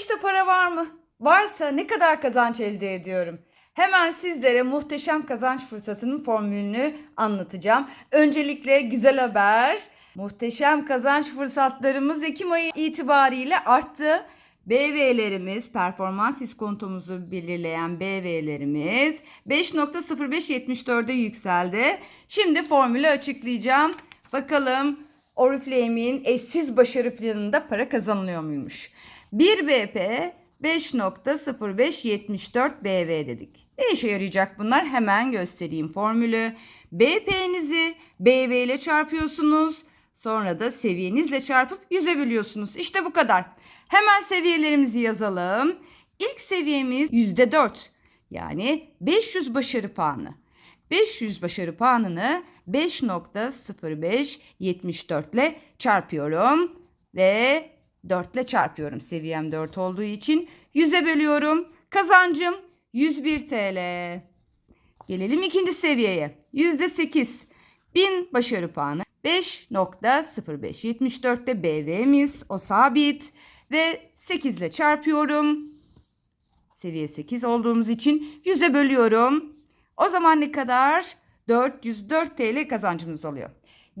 işte para var mı? Varsa ne kadar kazanç elde ediyorum? Hemen sizlere muhteşem kazanç fırsatının formülünü anlatacağım. Öncelikle güzel haber. Muhteşem kazanç fırsatlarımız Ekim ayı itibariyle arttı. BV'lerimiz, performans iskontomuzu belirleyen BV'lerimiz 5.0574'e yükseldi. Şimdi formülü açıklayacağım. Bakalım Oriflame'in eşsiz başarı planında para kazanılıyor muymuş? 1 BP 5.0574 BV dedik. Ne işe yarayacak bunlar? Hemen göstereyim formülü. BP'nizi BV ile çarpıyorsunuz. Sonra da seviyenizle çarpıp yüze bölüyorsunuz. İşte bu kadar. Hemen seviyelerimizi yazalım. İlk seviyemiz %4. Yani 500 başarı puanı. 500 başarı puanını 5.0574 ile çarpıyorum ve 4 ile çarpıyorum. Seviyem 4 olduğu için 100'e bölüyorum. Kazancım 101 TL. Gelelim ikinci seviyeye. %8. 1000 başarı puanı. 5.0574'te BV'miz o sabit ve 8 ile çarpıyorum. Seviye 8 olduğumuz için 100'e bölüyorum. O zaman ne kadar? 404 TL kazancımız oluyor.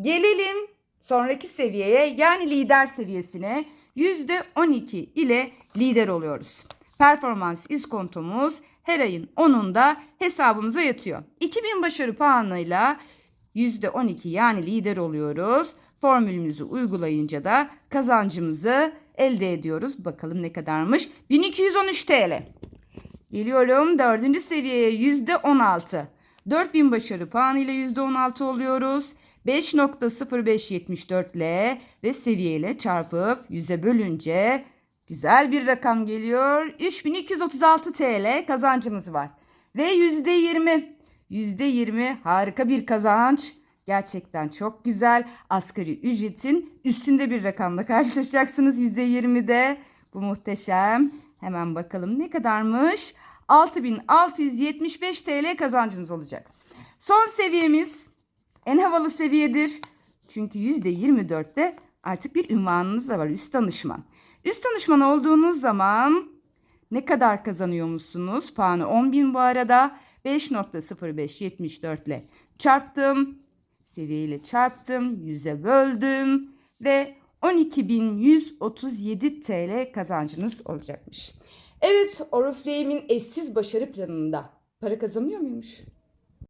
Gelelim sonraki seviyeye yani lider seviyesine %12 ile lider oluyoruz. Performans iskontomuz her ayın 10'unda hesabımıza yatıyor. 2000 başarı puanıyla %12 yani lider oluyoruz. Formülümüzü uygulayınca da kazancımızı elde ediyoruz. Bakalım ne kadarmış? 1213 TL. Geliyorum dördüncü seviyeye yüzde 16. 4000 başarı puanıyla yüzde 16 oluyoruz. 5.0574 ile ve seviyeyle çarpıp 100'e bölünce güzel bir rakam geliyor. 3236 TL kazancımız var. Ve yüzde 20. Yüzde 20 harika bir kazanç. Gerçekten çok güzel. Asgari ücretin üstünde bir rakamla karşılaşacaksınız yüzde 20'de. Bu muhteşem. Hemen bakalım ne kadarmış? 6675 TL kazancınız olacak. Son seviyemiz en havalı seviyedir. Çünkü %24'te artık bir ünvanınız da var üst danışman. Üst danışman olduğunuz zaman ne kadar kazanıyormuşsunuz? Puanı 10.000 bu arada. 5.0574 ile çarptım. Seviyeyle çarptım. 100'e böldüm. Ve 12.137 TL kazancınız olacakmış. Evet Oriflame'in eşsiz başarı planında para kazanıyor muymuş?